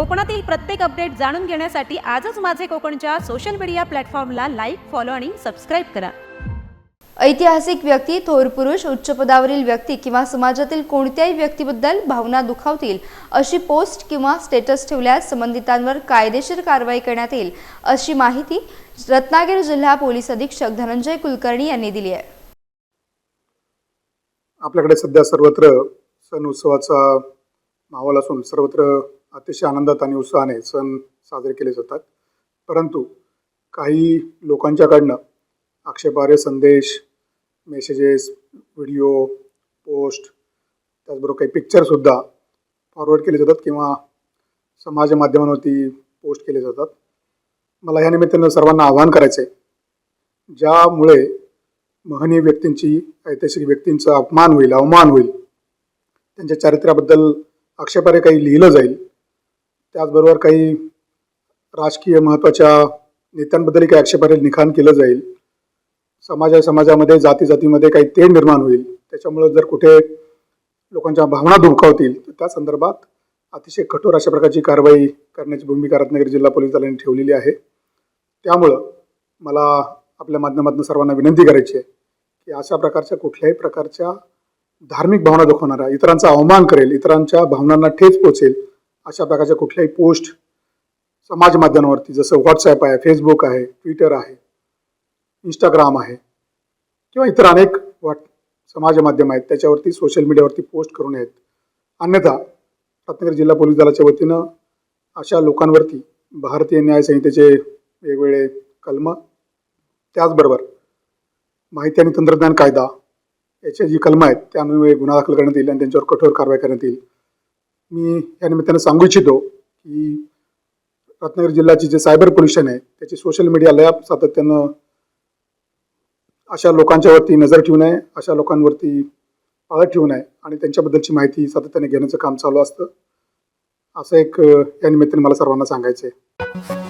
कोकणातील प्रत्येक अपडेट जाणून घेण्यासाठी आजच माझे कोकणच्या सोशल मीडिया प्लॅटफॉर्मला लाईक फॉलो आणि सबस्क्राईब करा. ऐतिहासिक व्यक्ती थोर पुरुष उच्च पदावरील व्यक्ती किंवा समाजातील कोणत्याही व्यक्तीबद्दल भावना दुखावतील अशी पोस्ट किंवा स्टेटस ठेवल्यास संबंधितांवर कायदेशीर कारवाई करण्यात येईल अशी माहिती रत्नागिरी जिल्हा पोलीस अधीक्षक धनंजय कुलकर्णी यांनी दिली आहे. आपल्याकडे सध्या सर्वत्र सण उत्सवाचा माहोल असून सर्वत्र अतिशय आनंदात आणि उत्साहाने सण साजरे केले जातात. परंतु काही लोकांच्याकडनं आक्षेपार्ह संदेश मेसेजेस व्हिडिओ पोस्ट त्याचबरोबर काही पिक्चरसुद्धा फॉरवर्ड केले जातात किंवा समाज माध्यमांवरती पोस्ट केले जातात. मला ह्या निमित्तानं सर्वांना आवाहन करायचं आहे ज्यामुळे महनीय व्यक्तींची ऐतिहासिक व्यक्तींचा अपमान होईल अवमान होईल त्यांच्या चारित्र्याबद्दल आक्षेपारे काही लिहिलं जाईल त्याचबरोबर काही राजकीय महत्त्वाच्या नेत्यांबद्दलही काही आक्षेपार्ह लिखाण केलं जाईल. समाजा समाजामध्ये जाती जातीमध्ये काही तेढ निर्माण होईल. त्याच्यामुळं जर कुठे लोकांच्या भावना दुखावतील तर त्या संदर्भात अतिशय कठोर अशा प्रकारची कारवाई करण्याची भूमिका रत्नागिरी जिल्हा पोलीस दलाने ठेवलेली आहे. त्यामुळं मला आपल्या माध्यमातून सर्वांना विनंती करायची आहे की अशा प्रकारच्या कुठल्याही प्रकारच्या धार्मिक भावना दुखवणारा इतरांचा अवमान करेल इतरांच्या भावनांना ठेच पोचेल अशा प्रकारच्या कुठल्याही पोस्ट समाज माध्यमावरती जसं व्हॉट्सॲप आहे फेसबुक आहे ट्विटर आहे इंस्टाग्राम आहे किंवा इतर अनेक वाट समाज माध्यम आहेत त्याच्यावरती सोशल मीडियावरती पोस्ट करू नयेत अन्यथा रत्नागिरी जिल्हा पोलीस दलाच्या वतीनं अशा लोकांवरती भारतीय न्याय संहितेचे वेगवेगळे कलम त्याचबरोबर माहिती आणि तंत्रज्ञान कायदा याचे जी कलमं आहेत त्यामुळे गुन्हा दाखल करण्यात येईल आणि त्यांच्यावर कठोर कारवाई करण्यात येईल. मी या निमित्तानं सांगू इच्छितो की रत्नागिरी जिल्ह्याची जे सायबर पोल्युशन आहे त्याची सोशल मीडिया लयाप सातत्यानं अशा लोकांच्यावरती नजर ठेवू नये अशा लोकांवरती पाळत ठेवू नये आणि त्यांच्याबद्दलची माहिती सातत्याने घेण्याचं काम चालू असतं. असं एक या निमित्ताने मला सर्वांना सांगायचं आहे